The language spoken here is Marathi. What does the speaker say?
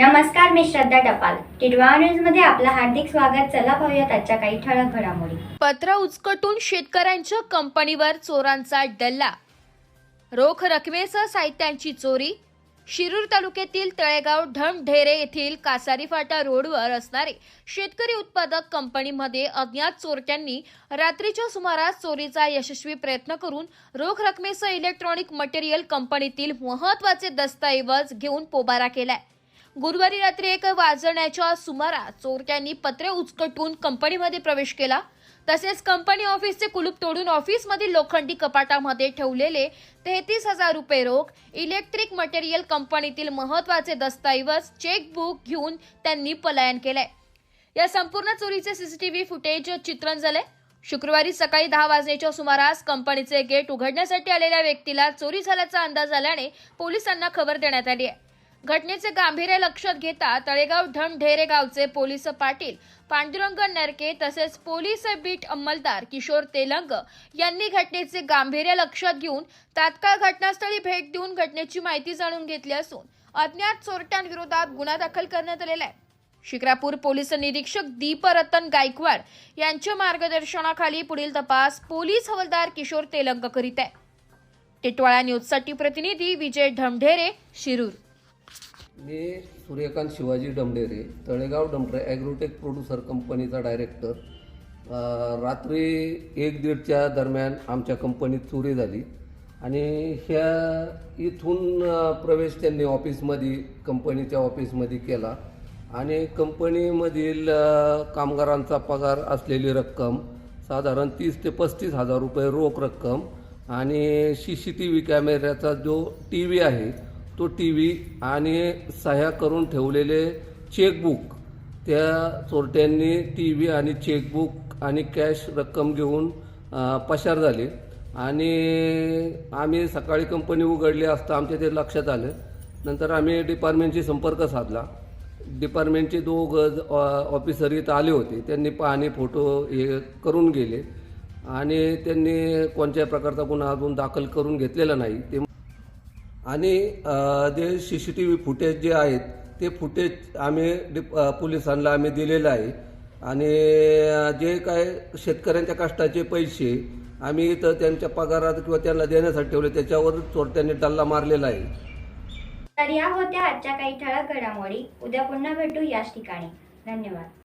नमस्कार मी श्रद्धा टपाल. टिडवा न्यूजमध्ये आपलं हार्दिक स्वागत. चला पाहूयात आजच्या काही ठळक घडामोडी. पत्र उचकटून शेतकऱ्यांच्या कंपनीवर चोरांचा डल्ला. रोख रकमेसह साहित्यांची चोरी. शिरूर तालुक्यातील तळेगाव ढमढेरे येथील कासारी फाटा रोडवर असणारे शेतकरी उत्पादक कंपनीमध्ये अज्ञात चोरट्यांनी रात्रीच्या सुमारास चोरीचा यशस्वी प्रयत्न करून रोख रकमेसह इलेक्ट्रॉनिक मटेरियल कंपनीतील महत्त्वाचे दस्तऐवज घेऊन पोबारा केलाय. गुरुवारी रात्री एक वाजण्याच्या सुमारास चोरट्यांनी पत्रे उचकटून कंपनीमध्ये प्रवेश केला. तसेच कंपनी ऑफिसचे कुलूप तोडून ऑफिसमधील लोखंडी कपाटामध्ये ठेवलेले तेहतीस हजार रुपये रोख इलेक्ट्रिक मटेरियल कंपनीतील महत्त्वाचे दस्तऐवज चेकबुक घेऊन त्यांनी पलायन केलंय. या संपूर्ण चोरीचे सीसीटीव्ही फुटेज चित्रण झाले शुक्रवारी सकाळी दहा वाजण्याच्या सुमारास कंपनीचे गेट उघडण्यासाठी आलेल्या व्यक्तीला चोरी झाल्याचा अंदाज आल्याने पोलिसांना खबर देण्यात आली आहे. घटनेचे गांभीर्य लक्षात घेता तळेगाव ढमढेरे गावचे पोलीस पाटील पांडुरंग नरके तसेच पोलीस बीट अंमलदार किशोर तेलंग यांनी घटनेचे गांभीर्य लक्षात घेऊन तात्काळ घटनास्थळी भेट देऊन घटनेची माहिती जाणून घेतली असून अज्ञात चोरट्यांविरोधात गुन्हा दाखल करण्यात आलेला आहे. शिक्रापूर पोलीस निरीक्षक दीपरतन गायकवाड यांच्या मार्गदर्शनाखाली पुढील तपास पोलीस हवालदार किशोर तेलंग करीत आहे. टिटवाळा न्यूजसाठी प्रतिनिधी विजय ढमढेरे शिरूर. मी सूर्यकांत शिवाजी डमडेरे तळेगाव डमडरे ॲग्रोटेक प्रोड्युसर कंपनीचा डायरेक्टर. रात्री एक दीडच्या दरम्यान आमच्या कंपनीत चोरी झाली. आणि ह्या इथून प्रवेश त्यांनी ऑफिसमध्ये कंपनीच्या ऑफिसमध्ये केला. आणि कंपनीमधील कामगारांचा पगार असलेली रक्कम साधारण तीस ते पस्तीस हजार रुपये रोख रक्कम आणि सी सी टी व्ही कॅमेऱ्याचा जो टी व्ही आहे तो टी व्ही आणि सह्या करून ठेवलेले चेकबुक. त्या चोरट्यांनी टी व्ही आणि चेकबुक आणि कॅश रक्कम घेऊन पसार झाले. आणि आम्ही सकाळी कंपनी उघडली असता आमच्या ते लक्षात आलं. नंतर आम्ही डिपार्टमेंटशी संपर्क साधला. डिपार्टमेंटचे दोघं ऑफिसर इथं आले होते. त्यांनी पाहणी फोटो हे करून गेले. आणि त्यांनी कोणत्याही प्रकारचा गुन्हा अजून दाखल करून घेतलेला नाही. ते आणि जे C C T V footage जे आहेत ते फुटेज आम्ही डिप पोलिसांना आम्ही दिलेलं आहे. आणि जे काय शेतकऱ्यांच्या कष्टाचे पैसे आम्ही इथं त्यांच्या पगारात किंवा त्यांना देण्यासाठी ठेवले त्याच्यावर चोरट्यांनी डल्ला मारलेला आहे. तर या होत्या आजच्या काही ठळक घडामोडी. उद्या पुन्हा भेटू याच ठिकाणी. धन्यवाद.